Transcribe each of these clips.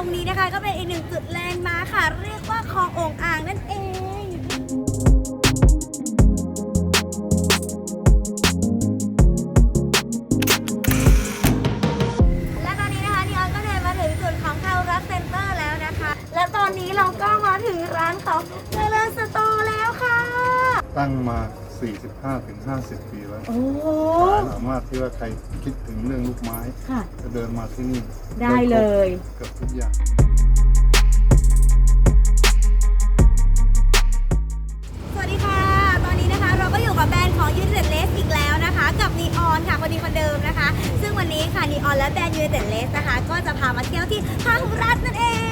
รงนี้นะคะ ก็เป็นอีกหนึ่งจุดแลนด์มาร์คค่ะ เรียกว่าคลองโองอ่างนั่นเองและตอนนี้นะคะนี่ออนก็เดินมาถึงจุดของคารัสเซ็นเตอร์แล้วนะคะ และตอนนี้เราก็มาถึงร้านของเจริญสโตร์แล้วค่ะ ตั้งมา 45ถึง50 ปีแล้วโอ้ สามารถที่ว่าใครคิดถึงเรื่องลูกไม้ ค่ะ จะเดินมาที่นี่ได้เลย เกือบทุกอย่าง สวัสดีค่ะ ตอนนี้นะคะเราก็อยู่กับแบรนด์ของ United Lace อีกแล้วนะคะ กับนีออนค่ะคนดีคนเดิมนะคะ ซึ่งวันนี้ค่ะนีออนและแบรนด์ United Lace นะคะ ก็จะพามาเที่ยวที่พาหุรัตน์นั่นเองนะคะ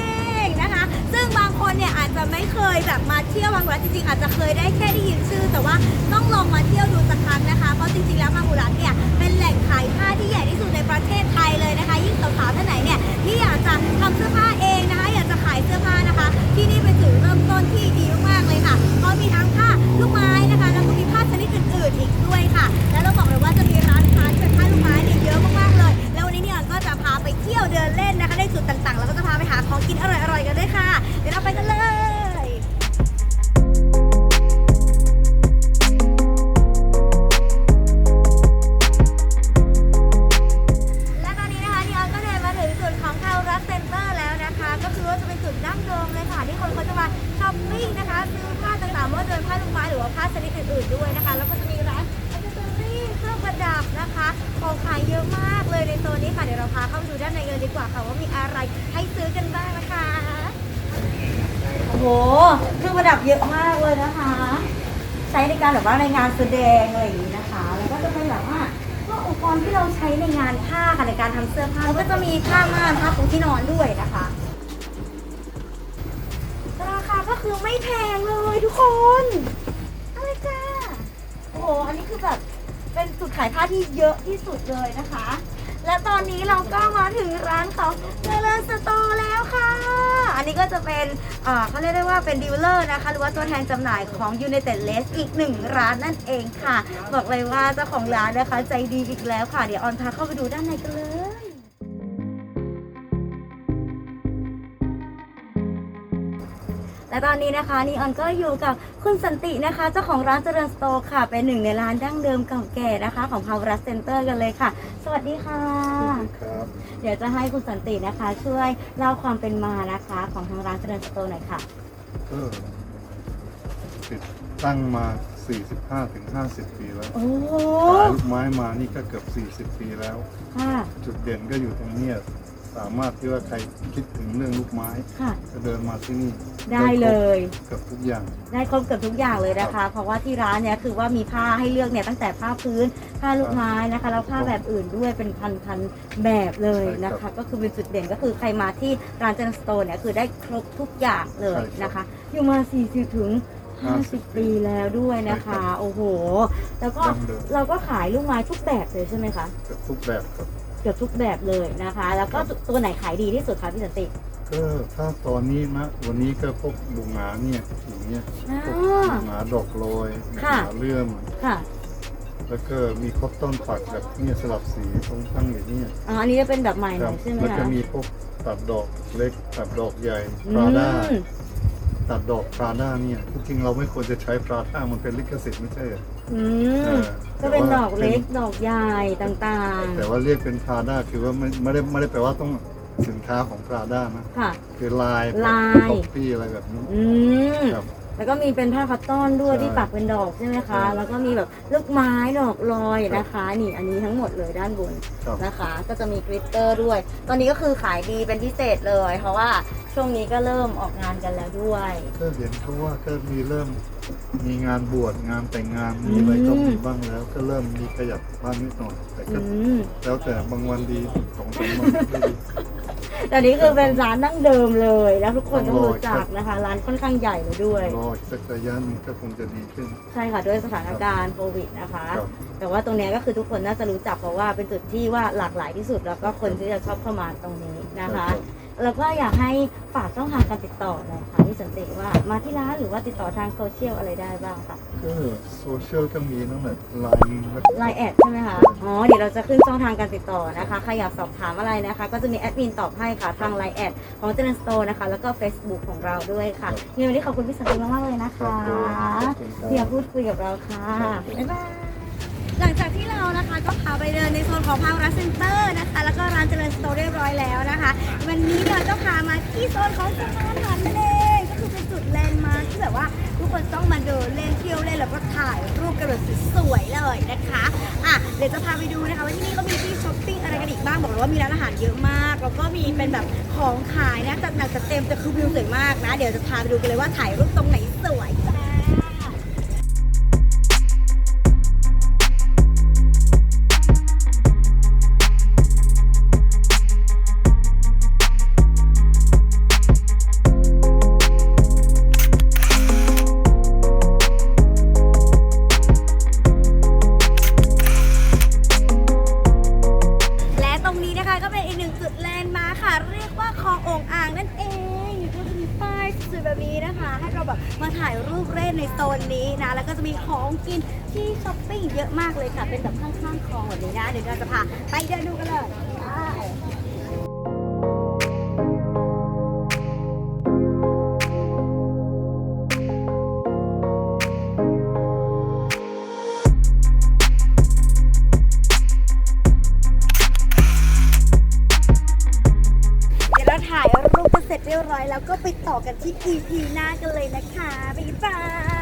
ซึ่งบางคนเนี่ยอาจจะไม่เคยแบบมาเที่ยวบางหุรัตจริงๆอาจจะเคยได้แค่ได้ยินชื่อ แต่ว่าต้องลองมาเที่ยวดูสักครั้งนะคะเพราะจริงๆแล้วบางหุรัตเนี่ยเป็นแหล่งขายผ้าที่ใหญ่ที่สุดในประเทศไทยเลยนะคะ ยิ่งสาวๆท่านไหนเนี่ยที่อยากจะทำเสื้อผ้าเองนะคะ อยากจะขายเสื้อผ้านะคะที่ เป็นผ้าลูกไม้หรือว่าผ้าชนิดอื่นๆด้วยนะคะ แล้วก็จะมีร้านอัญเซอรี่เครื่องประดับนะคะของขายเยอะมากเลยในโซนนี้ค่ะเดี๋ยวเราพาเข้าไปดูด้านในกันดีกว่าค่ะว่ามีอะไรให้ซื้อกันบ้างนะคะโอ้โหเครื่องประดับเยอะมากเลยนะคะ ใช้ในการแบบว่าในงานแสดงอะไรอย่างนี้นะคะ แล้วก็จะเป็นแบบว่าพวกอุปกรณ์ที่เราใช้ในงานผ้าค่ะในการทำเสื้อผ้าแล้วก็จะมีผ้าม่านผ้าปูที่นอนด้วยนะคะ คาก็คือไม่แพงเลยทุกคนอะไรจ้าโอ้โห อันนี้คือแบบเป็นจุดขายผ้าที่เยอะที่สุดเลยนะคะ และตอนนี้เราก็มาถึงร้านของเจริญสโตร์แล้วค่ะ อันนี้ก็จะเป็นเอ่อเขาเรียกได้ว่าเป็นดีลเลอร์นะคะ หรือว่าตัวแทนจำหน่ายของ United Lace อีกหนึ่งร้านนั่นเองค่ะ บอกเลยว่าเจ้าของร้านนะคะใจดีอีกแล้วค่ะ เดี๋ยวออนพาเข้าไปดูด้านในกันเลย และตอนนี้นะคะนี่ออนก็อยู่กับคุณสันตินะคะ เจ้าของร้านเจริญสโตร์ค่ะ เป็นหนึ่งในร้านดั้งเดิมเก่าแก่นะคะ ของพาวรัสเซ็นเตอร์กันเลยค่ะ สวัสดีค่ะ ครับเดี๋ยวจะให้คุณสันตินะคะ ช่วยเล่าความเป็นมานะคะ ของทางร้านเจริญสโตร์หน่อยค่ะก็ติดตั้งมา 45ถึง50 ปีแล้วโอ้ขายลูกไม้มานี่ก็เกือบ 40 ปีแล้ว ค่ะจุดเด่นก็อยู่ตรงเนี้ยสามารถที่ว่าใครคิดถึงเรื่องลูกไม้ ค่ะจะเดินมาที่นี่ ได้เลยเกือบทุกอย่าง ได้ครบเกือบทุกอย่างเลยนะคะเพราะว่าที่ร้านเนี่ยคือว่ามีผ้าให้เลือกเนี่ยตั้งแต่ผ้าพื้น ผ้าลูกไม้นะคะ แล้วผ้าแบบอื่นด้วยเป็นพันๆแบบเลยนะใช่ครัคะบก็คือเป็นจุดเด่นก็คือใครมาที่ร้านเจนสโตนเนี่ยคือได้ครบทุกอย่างเลยใช่ครับนะคะ อยู่มา 40 ถึง 50 ปีแล้วด้วยนะคะใช่ครับโอ้โห แล้วก็ดั้งเดิม เราก็ขายลูกไม้ทุกแบบเลยใช่ไหมคะเกือบทุกแบบครับ เกือบทุกแบบเลยนะคะ แล้วก็ตัวไหนขายดีที่สุดคะพี่สันติ ก็ถ้าตอนนี้นะวันนี้ก็พวกบุงหงาเนี่ยอย่างเงี้ยอ่าพวกบุงหงาดอกโรยบุงค่ะหงาเลื่อม ค่ะ แล้วก็มีครบต้นปักแบบเนี่ยสลับสีตรงตั้งอย่างเนี้ยอ๋อ อันนี้จะเป็นแบบใหม่หคน่รัอยใช่ไหมแล้วก็คะมีพวกตัดดอกเล็กตัดดอกใหญ่อืพราด้ามตัดดอกพราด้าเนี่ยจริงๆเราไม่ควรจะใช้พราด้ามันเป็นลิขสิทธิ์ไม่ใช่เหรออืเอม อก็เป็นแต่ดว่าอกเล็กเป็นดอกใหญ่ต่าง แต่ว่าเรียกเป็นพราด้าคือว่าไม่ไม่ได้ไม่ได้แปลว่าต้อง สินค้าของพราด้านะๆค่ะ คือลายลายคอปปี้อะไรแบบนี้อืม ครับ แล้วก็มีเป็นผ้าคัตตอนด้วยใช่ที่ปักเป็นดอกใช่ไหมคะใช่แล้วก็มีแบบลูกไม้ดอกลอยนะคะ นี่อันนี้ทั้งหมดเลยด้านบนครับ นะคะ ก็จะมีกริตเตอร์ด้วย ตอนนี้ก็คือขายดีเป็นพิเศษเลย เพราะว่าช่วงนี้ก็เริ่มออกงานกันแล้วด้วย ก็เห็นเขาว่าก็มีเริ่มมีงานบวชงานแต่งงานมีอะไรก็มีบ้างแล้ว ก็เริ่มมีขยับบ้างนิดหน่อยแต่อืก็มแล้วแต่บางวันดีสองสามวันไม่ดี แต่นี้คือเป็นร้านดั้งเดิมเลย แล้วทุกคนต้องต้องรอรู้จักนะคะ ร้านค่อนข้างใหญ่เลยด้วย รออีกสักระยะหนึงก็คงจะดีขึ้น ใช่ค่ะด้วยสถานการณ์โควิดนะคะ ครับ แต่ว่าตรงเนี้ยก็คือทุกคนน่าจะรู้จักเพราะว่าเป็นจุดที่ว่าหลากหลายที่สุดแล้วก็คนที่จะชอบเข้ามาตรงนี้นะคะ แล้วก็อยากให้ฝากช่องทางการติดต่อหน่อยค่ะที่สันติว่ามาที่ร้านหรือว่าติดต่อทางโซเชียลอะไรได้บ้างค่ะก็โซเชียลก็มีตั้งแต่ไลน์ไลน์แอดใช่ไหมคะอ๋อเดี๋ยวเราจะขึ้นช่องทางการติดต่อนะคะใครอยากสอบถามอะไรนะคะ ก็จะมีแอดมินตอบให้ค่ะทางไลน์แอดของเจนสโตนะคะ แล้วก็ Facebook ของเราด้วยค่ะยังวันนี้ขอบคุณพี่สันติมากๆเลยนะคะที่มาพูดคุยกับเราค่ะบ๊ายบาย หลังจากที่เรานะคะก็พาไปเดินในโซนของพาวรัสเซ็นเตอร์นะคะ แล้วก็ร้านเจริญสโตร์เรียบร้อยแล้วนะคะ วันนี้เราก็พามาที่โซนของสะพานหันนั่นเองก็คือเป็นจุดแลนด์มาร์คที่แบบว่าทุกคนต้องมาเดินเล่นเที่ยวเล่นแล้วก็ถ่ายรูปกันแบบสวยๆเลยนะคะอะเดี๋ยวจะพาไปดูนะคะว่าที่นี่เขามีที่ช้อปปิ้งอะไรกันอีกบ้างบอกเลยว่ามีร้านอาหารเยอะมากแล้วก็มีเป็นแบบของขายนะจัดหนักจัดเต็มแต่คือวิวสวยมากนะ เดี๋ยวจะพาไปดูกันเลยว่าถ่ายรูปตรงไหนสวย วยแบบนี้นะคะ ให้เราแบบมาถ่ายรูปเล่นในโซนนี้นะ แล้วก็จะมีของกินที่ช้อปปิ้งเยอะมากเลยค่ะ เป็นแบบข้างๆคลองแบบนี้นะ เดี๋ยวเราจะพาไปเดินดูกันเลย ร้อยแล้วก็ไปต่อกันที่ EP หน้ากันเลยนะคะ บ๊ายบาย